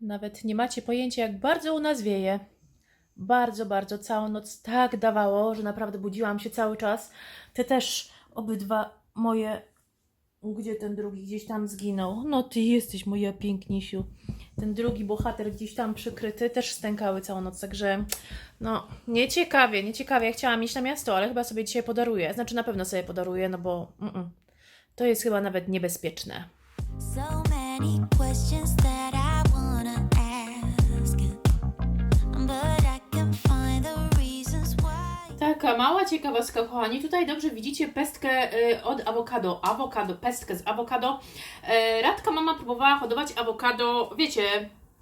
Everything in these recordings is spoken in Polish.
Nawet nie macie pojęcia, jak bardzo u nas wieje. Bardzo, bardzo całą noc tak dawało, że naprawdę budziłam się cały czas. Te też obydwa moje. Gdzie ten drugi gdzieś tam zginął? No ty jesteś moja pięknisiu. Ten drugi bohater gdzieś tam przykryty też stękały całą noc, także no nieciekawie, nieciekawie. Chciałam iść na miasto, ale chyba sobie dzisiaj podaruję. Znaczy na pewno sobie podaruję, no bo mm-mm. to jest chyba nawet niebezpieczne. So many questions that Taka mała ciekawostka, kochani. Tutaj dobrze widzicie pestkę y, od awokado. Awokado, pestkę z awokado. E, Radka mama próbowała hodować awokado, wiecie,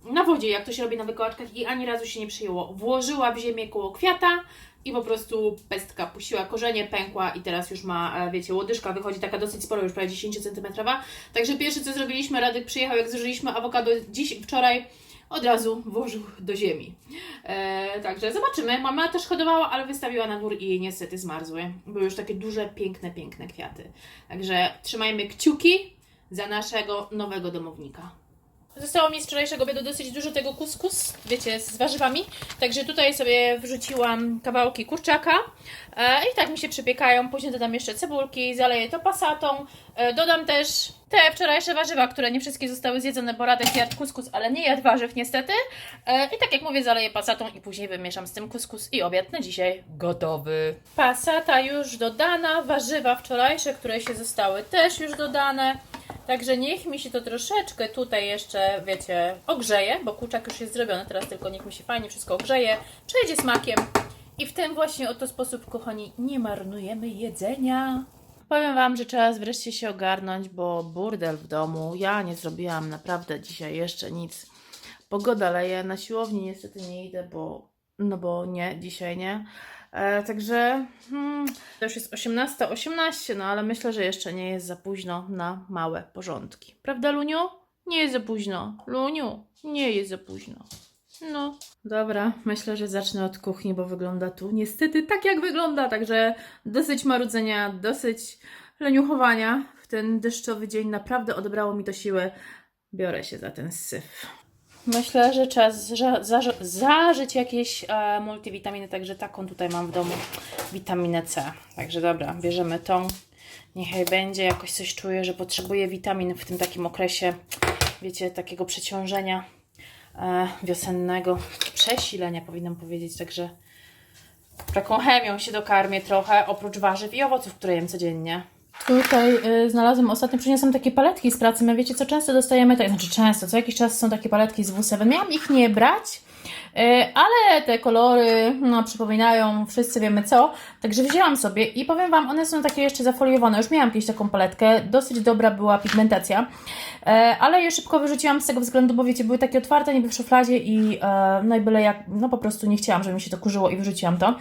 na wodzie, jak to się robi na wykołaczkach i ani razu się nie przyjęło. Włożyła w ziemię koło kwiata i po prostu pestka puściła korzenie, pękła i teraz już ma, e, wiecie, łodyżka wychodzi taka dosyć sporo, już prawie 10 cm. Także pierwsze co zrobiliśmy, Radek przyjechał, jak zużyliśmy awokado dziś, wczoraj, od razu włożył do ziemi. E, także zobaczymy. Mama też hodowała, ale wystawiła na dwór i niestety zmarzły. Były już takie duże, piękne, piękne kwiaty. Także trzymajmy kciuki za naszego nowego domownika. Zostało mi z wczorajszego obiadu dosyć dużo tego kuskus, wiecie, z warzywami. Także tutaj sobie wrzuciłam kawałki kurczaka. E, I tak mi się przypiekają. Później dodam jeszcze cebulki, zaleję to pasatą. E, dodam też te wczorajsze warzywa, które nie wszystkie zostały zjedzone, bo Radek jadł kuskus, ale nie jadł warzyw niestety. E, I tak jak mówię, zaleję pasatą i później wymieszam z tym kuskus i obiad na dzisiaj gotowy. Pasata już dodana, warzywa wczorajsze, które się zostały też już dodane. Także niech mi się to troszeczkę tutaj jeszcze, wiecie, ogrzeje, bo kurczak już jest zrobiony, teraz tylko niech mi się fajnie wszystko ogrzeje, przejdzie smakiem. I w ten właśnie oto sposób, kochani, nie marnujemy jedzenia. Powiem Wam, że czas wreszcie się ogarnąć, bo burdel w domu. Ja nie zrobiłam naprawdę dzisiaj jeszcze nic. Pogoda leje, na siłowni niestety nie idę, bo no bo nie, dzisiaj nie. E, także hmm, to już jest 18.18, 18, no ale myślę, że jeszcze nie jest za późno na małe porządki. Prawda, Luniu? Nie jest za późno. Luniu, nie jest za późno. No, dobra, myślę, że zacznę od kuchni, bo wygląda tu niestety tak, jak wygląda. Także dosyć marudzenia, dosyć leniuchowania. W ten deszczowy dzień naprawdę odebrało mi to siłę. Biorę się za ten syf. Myślę, że czas za, za, zażyć jakieś e, multivitaminy, także taką tutaj mam w domu witaminę C. Także dobra, bierzemy tą. Niechaj będzie, jakoś coś czuję, że potrzebuję witamin w tym takim okresie, wiecie, takiego przeciążenia e, wiosennego, przesilenia powinnam powiedzieć, także taką chemią się dokarmię trochę, oprócz warzyw i owoców, które jem codziennie. Tutaj y, znalazłam ostatnio, przyniosłam takie paletki z pracy. My wiecie, co często dostajemy, tak, znaczy często, co jakiś czas są takie paletki z W7. Miałam ich nie brać, ale te kolory, no, przypominają, wszyscy wiemy co. Także wzięłam sobie i powiem Wam, one są takie jeszcze zafoliowane. Już miałam kiedyś taką paletkę, dosyć dobra była pigmentacja, y, ale je szybko wyrzuciłam z tego względu, bo wiecie, były takie otwarte niby w szufladzie i e, no i byle jak, no po prostu nie chciałam, żeby mi się to kurzyło i wyrzuciłam to.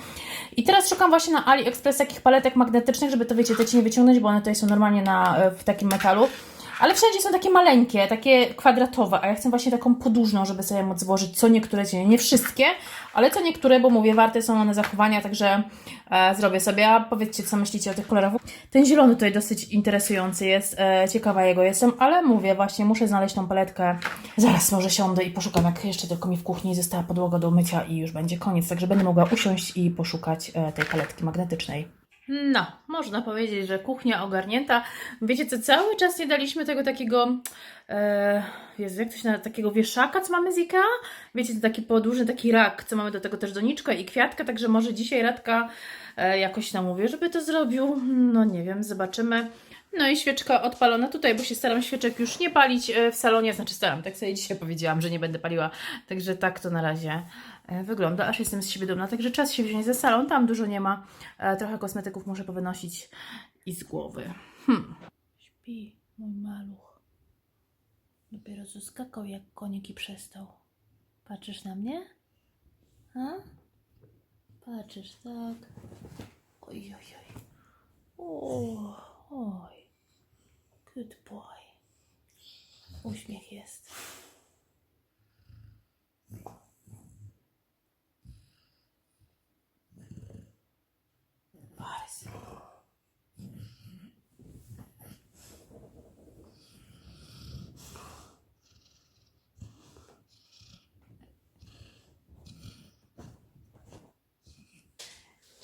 I teraz szukam właśnie na AliExpress takich paletek magnetycznych, żeby to wiecie, te cienie wyciągnąć, bo one tutaj są normalnie na, e, w takim metalu. Ale wszędzie są takie maleńkie, takie kwadratowe, a ja chcę właśnie taką podłużną, żeby sobie móc złożyć co niektóre cienie, nie wszystkie, ale co niektóre, bo mówię, warte są one zachowania, także e, zrobię sobie. A powiedzcie, co myślicie o tych kolorach. Ten zielony tutaj dosyć interesujący jest, e, ciekawa jego jestem, ale mówię, właśnie muszę znaleźć tą paletkę. Zaraz może siądę i poszukam, jak jeszcze tylko mi w kuchni została podłoga do mycia i już będzie koniec, także będę mogła usiąść i poszukać e, tej paletki magnetycznej. No, można powiedzieć, że kuchnia ogarnięta. Wiecie co, cały czas nie daliśmy tego takiego, e, Jezu, jak to się nazywa, takiego wieszaka, co mamy z Ikea? Wiecie, to taki podłużny taki rak, co mamy do tego też doniczkę i kwiatka, także może dzisiaj Radka e, jakoś namówię, żeby to zrobił. No nie wiem, zobaczymy. No i świeczka odpalona tutaj, bo się staram świeczek już nie palić e, w salonie, znaczy staram, tak sobie dzisiaj powiedziałam, że nie będę paliła, także tak to na razie wygląda, aż jestem z siebie dumna, także czas się wziąć za salon, tam dużo nie ma, E, trochę kosmetyków muszę powynosić i z głowy. Hmm. Śpi mój maluch. Dopiero zaskakał jak konik i przestał. Patrzysz na mnie? A? Patrzysz, tak? Oj, oj, oj. O, oj. Good boy. Uśmiech jest.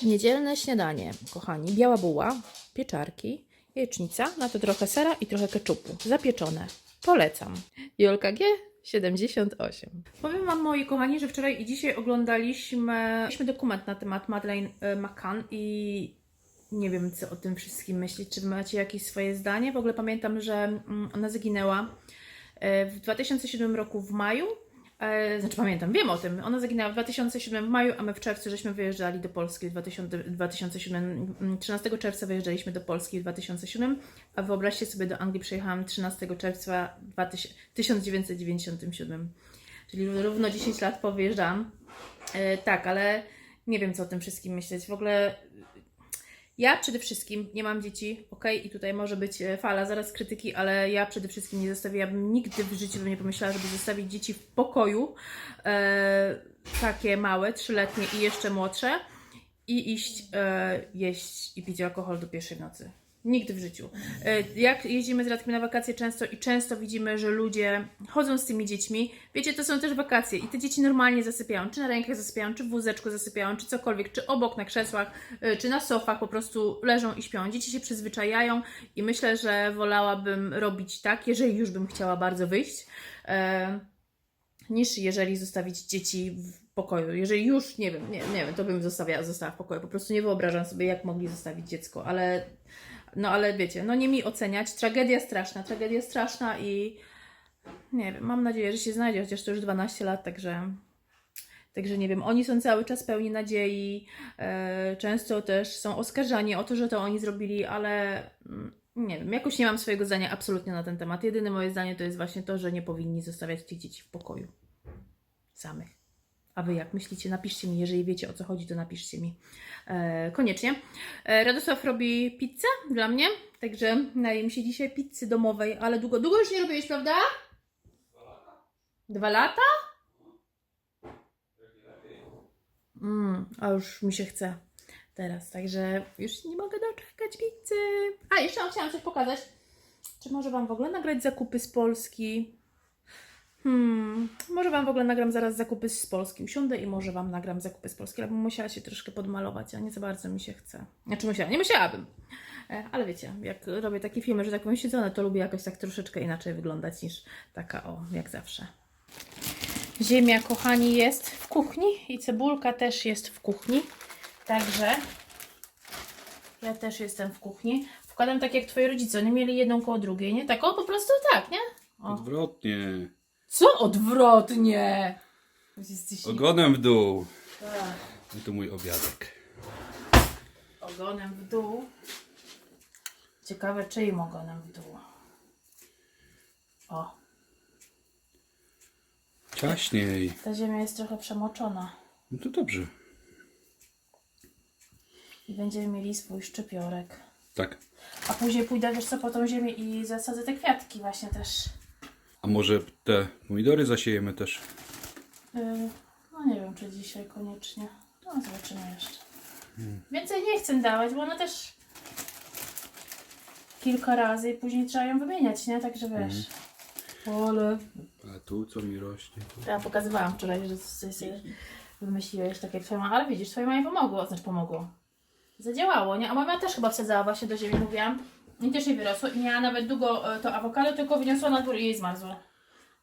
Niedzielne śniadanie, kochani. Biała buła, pieczarki, jajecznica, na to trochę sera i trochę keczupu. Zapieczone. Polecam. Jolka G. 78. Powiem Wam, moi kochani, że wczoraj i dzisiaj oglądaliśmy dokument na temat Madeleine e, McCann i nie wiem, co o tym wszystkim myśleć. Czy macie jakieś swoje zdanie? W ogóle pamiętam, że mm, ona zaginęła e, w 2007 roku w maju. E, Znaczy pamiętam, wiem o tym. Ona zaginęła w 2007 w maju, a my w czerwcu żeśmy wyjeżdżali do Polski w 2000 2007. mm, 13 czerwca wyjeżdżaliśmy do Polski w 2007, a wyobraźcie sobie, do Anglii przyjechałam 13 czerwca 2000 1997. Czyli równo 10 lat po wyjeżdżałam. E, tak, ale nie wiem, co o tym wszystkim myśleć. W ogóle ja przede wszystkim nie mam dzieci, ok? I tutaj może być e, fala zaraz krytyki, ale ja przede wszystkim nie zostawiłabym, nigdy w życiu bym nie pomyślała, żeby zostawić dzieci w pokoju, e, takie małe, trzyletnie i jeszcze młodsze i iść e, jeść i pić alkohol do pierwszej nocy. Nigdy w życiu. E, Jak jeździmy z Radkiem na wakacje często i często widzimy, że ludzie chodzą z tymi dziećmi, wiecie, to są też wakacje i te dzieci normalnie zasypiają, czy na rękach zasypiają, czy w wózeczku zasypiają, czy cokolwiek, czy obok na krzesłach, e, czy na sofach po prostu leżą i śpią. Dzieci się przyzwyczajają i myślę, że wolałabym robić tak, jeżeli już bym chciała bardzo wyjść, e, niż jeżeli zostawić dzieci w pokoju. Jeżeli już, nie wiem, nie, nie wiem, to bym zostawiała, została w pokoju. Po prostu nie wyobrażam sobie, jak mogli zostawić dziecko, ale no ale wiecie, no nie mi oceniać. Tragedia straszna, tragedia straszna i nie wiem, mam nadzieję, że się znajdzie, chociaż to już 12 lat, także Także nie wiem, oni są cały czas pełni nadziei, e, często też są oskarżani o to, że to oni zrobili, ale mm, nie wiem, jakoś nie mam swojego zdania absolutnie na ten temat. Jedyne moje zdanie to jest właśnie to, że nie powinni zostawiać tych dzieci w pokoju samych. A wy jak myślicie? Napiszcie mi, jeżeli wiecie o co chodzi, to napiszcie mi e, koniecznie. E, Radosław robi pizzę dla mnie, także najem się dzisiaj pizzy domowej, ale długo, długo już nie robiłeś, prawda? Dwa lata? Mm, a już mi się chce teraz, także już nie mogę doczekać pizzy. A, jeszcze chciałam coś pokazać. Czy może Wam w ogóle nagrać zakupy z Polski? Hmm, może Wam w ogóle nagram zaraz zakupy z Polski. Usiądę i może Wam nagram zakupy z Polski, ale bym musiała się troszkę podmalować, a nie za bardzo mi się chce. Znaczy musiała, nie musiałabym. E, Ale wiecie, jak robię takie filmy, że tak powiem siedzone, to lubię jakoś tak troszeczkę inaczej wyglądać niż taka o, jak zawsze. Ziemia, kochani, jest w kuchni i cebulka też jest w kuchni. Także ja też jestem w kuchni. Wkładam tak jak twoi rodzice, oni mieli jedną koło drugiej, nie? Tak, o, po prostu tak, nie? O. Odwrotnie. Co odwrotnie? Jesteś Ogonem w dół. Tak, I to mój obiadek. ogonem w dół. Ciekawe, czyim ogonem w dół. O, Ciaśniej. ta ziemia jest trochę przemoczona. No to dobrze. I będziemy mieli swój szczypiorek. Tak. A później pójdę, wiesz co, po tą ziemię i zasadzę te kwiatki właśnie też. A może te pomidory zasiejemy też? Yy, no nie wiem, czy dzisiaj koniecznie. No zobaczymy jeszcze. Więcej nie chcę dawać, bo ona też kilka razy i później trzeba ją wymieniać, nie? Także wiesz. Ale... A tu co mi rośnie? Ja pokazywałam wczoraj, że coś sobie wymyśliłeś takie twoje mama, ale widzisz, twoje mamie pomogło, znaczy pomogło. Zadziałało, nie? A mama też chyba wsadzała właśnie do ziemi, mówiłam. I też jej wyrosło i miała nawet długo e, to awokado, tylko wyniosła na dwór i jej zmarzło.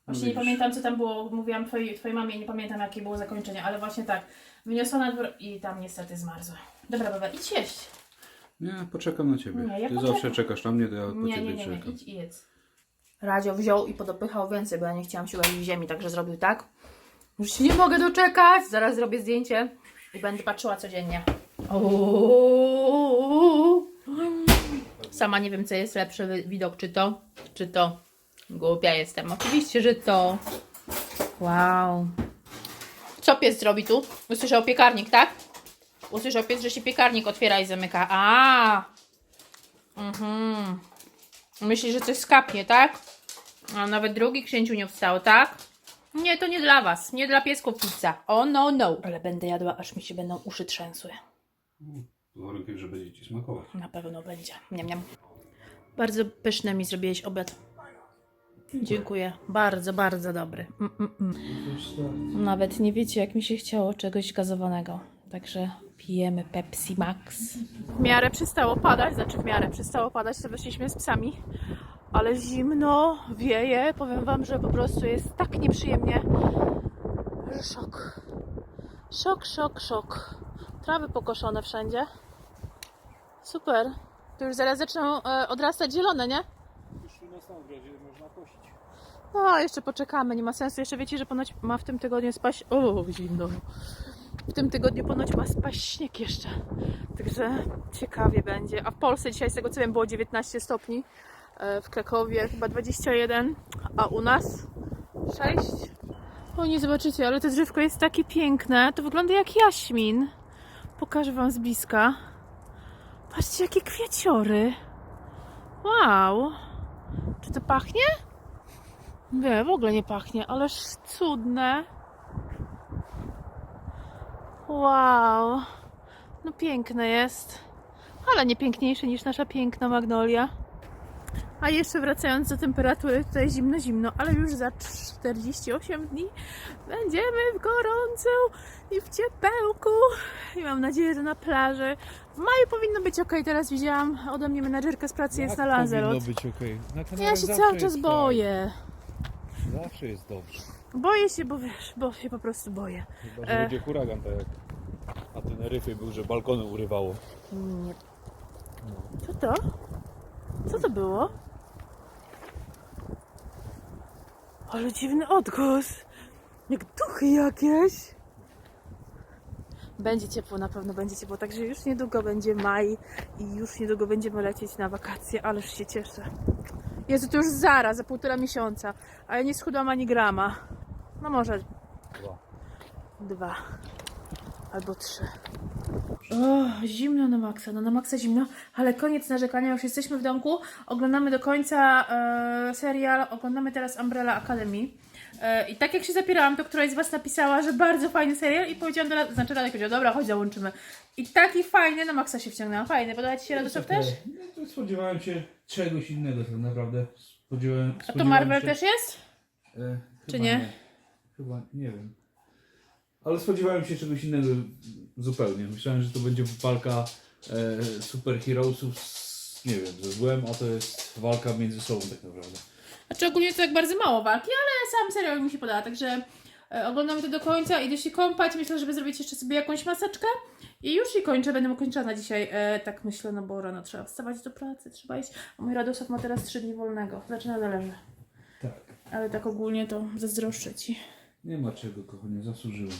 Właśnie nie widzisz. pamiętam co tam było, mówiłam twojej, twojej mamie, nie pamiętam jakie było zakończenie, ale właśnie tak. Wyniosła na dwór i tam niestety zmarzło. Dobra baba, idź jeść. Nie, poczekam na ciebie. Nie, ja Ty poczekam. zawsze czekasz na mnie, to ja po Nie, ciebie nie, nie, nie, czekam. idź i jedz. Radzio wziął i podopychał więcej, bo ja nie chciałam się łazić w ziemi, także zrobił tak. Już się nie mogę doczekać. Zaraz zrobię zdjęcie i będę patrzyła codziennie. Uuuu. Sama nie wiem, co jest lepszy wi- widok, czy to, czy to. Głupia jestem. Oczywiście, że to. Wow. Co pies zrobi tu? Usłyszał piekarnik, tak? Usłyszał pies, że się piekarnik otwiera i zamyka. A. Mhm. Myśli, że coś skapnie, tak? A nawet drugi księciu nie wstał, tak? Nie, to nie dla was. Nie dla piesków pizza. O no, no. Ale będę jadła, aż mi się będą uszy trzęsły. Warunkiem, że będzie ci smakować. Na pewno będzie. Niam, niam. Bardzo pyszny mi zrobiłeś obiad. Dziękuję. Bardzo, bardzo dobry. Mm, mm, mm. Nawet nie wiecie, jak mi się chciało czegoś gazowanego. Także Pijemy Pepsi Max. W miarę przestało padać, znaczy w miarę przestało padać, to wyszliśmy z psami. Ale zimno, wieje. Powiem wam, że po prostu jest tak nieprzyjemnie, że szok. Szok, szok, szok. Trawy pokoszone wszędzie. Super. To już zaraz zaczną e, odrastać zielone, nie? Już na sam ogrodzie można kosić. No, jeszcze poczekamy, nie ma sensu. Jeszcze wiecie, że ponoć ma w tym tygodniu spaść. O, zimno. W tym tygodniu ponoć ma spaść śnieg jeszcze. Także ciekawie będzie. A w Polsce dzisiaj, z tego co wiem, było 19 stopni. E, W Krakowie chyba 21, a u nas 6. O, nie zobaczycie, ale to drzewko jest takie piękne. To wygląda jak jaśmin. Pokażę wam z bliska. Patrzcie, jakie kwieciory. Wow. Czy to pachnie? Nie, w ogóle nie pachnie, ależ cudne. Wow. No piękne jest. Ale nie piękniejsze niż nasza piękna magnolia. A jeszcze wracając do temperatury, tutaj zimno, zimno, ale już za 48 dni będziemy w gorącu i w ciepełku. I mam nadzieję, że na plaży. W maju powinno być ok. Teraz widziałam ode mnie menadżerka z pracy jest na powinno być okej. Na Ja Kanarach się zawsze cały czas jest boję. fajnie. Zawsze jest dobrze. Boję się, bo wiesz, bo się po prostu boję. Chyba, że E. będzie huragan, tak jak na Teneryfie był, że balkony urywało. Nie. Co to? Co to było? Ale dziwny odgłos. Jak duchy jakieś. Będzie ciepło, na pewno będzie ciepło. Także już niedługo będzie maj i już niedługo będziemy lecieć na wakacje, ależ się cieszę. Jezu, to już zaraz, za półtora miesiąca. A ja nie schudłam ani grama. No może Dwa. Dwa. Albo trzy. O, zimno na maksa, no na maksa zimno, ale koniec narzekania, już jesteśmy w domku, oglądamy do końca e, serial, oglądamy teraz Umbrella Academy. E, I tak jak się zapierałam, to któraś z Was napisała, że bardzo fajny serial i powiedziałam, do, Ra- znaczy Radek powiedział, dobra, chodź załączymy. I taki fajny, na maksa się wciągnęłam, fajny. Podoba Ci się Radosław też? No, to spodziewałem się czegoś innego tak naprawdę. Spodziewałem, A to spodziewałem Marvel się, też jest? E, Czy chyba nie? Chyba nie wiem. Ale spodziewałem się czegoś innego zupełnie. Myślałem, że to będzie walka e, superheroesów z, nie wiem, ze złem, a to jest walka między sobą tak naprawdę. Znaczy ogólnie to tak bardzo mało walki, ale sam serial mi się podoba, także e, oglądamy to do końca, idę się kąpać, myślę, żeby zrobić jeszcze sobie jakąś maseczkę i już i kończę, będę ukończona dzisiaj, e, tak myślę, no bo rano trzeba wstawać do pracy, trzeba iść, a mój Radosław ma teraz 3 dni wolnego, zaczyna zależy, Tak. ale tak ogólnie to zazdroszczę Ci. Nie ma czego, kochanie, zasłużyłem.